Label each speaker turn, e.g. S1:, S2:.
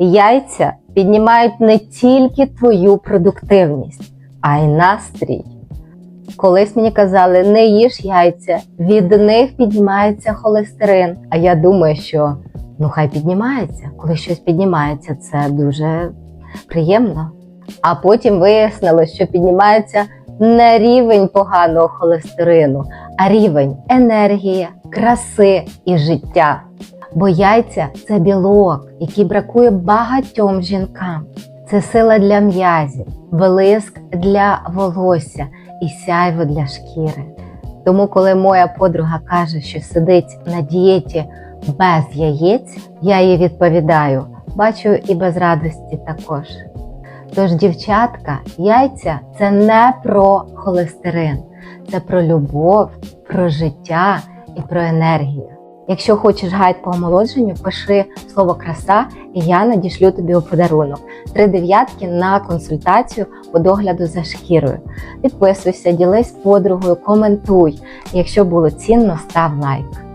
S1: Яйця піднімають не тільки твою продуктивність, а й настрій. Колись мені казали, не їж яйця, від них піднімається холестерин. А я думаю, що ну хай піднімається. Коли щось піднімається, це дуже приємно. А потім вияснилось, що піднімається не рівень поганого холестерину, а рівень енергії, краси і життя. Бо яйця це білок, який бракує багатьом жінкам. Це сила для м'язів, блиск для волосся і сяйво для шкіри. Тому, коли моя подруга каже, що сидить на дієті без яєць, я їй відповідаю: бачу і без радості також. Тож, дівчатка, яйця це не про холестерин, це про любов, про життя і про енергію. Якщо хочеш гайд по омолодженню, пиши слово краса, і я надішлю тобі у подарунок. Три дев'ятки на консультацію по догляду за шкірою. Підписуйся, ділись подругою, коментуй. Якщо було цінно, став лайк.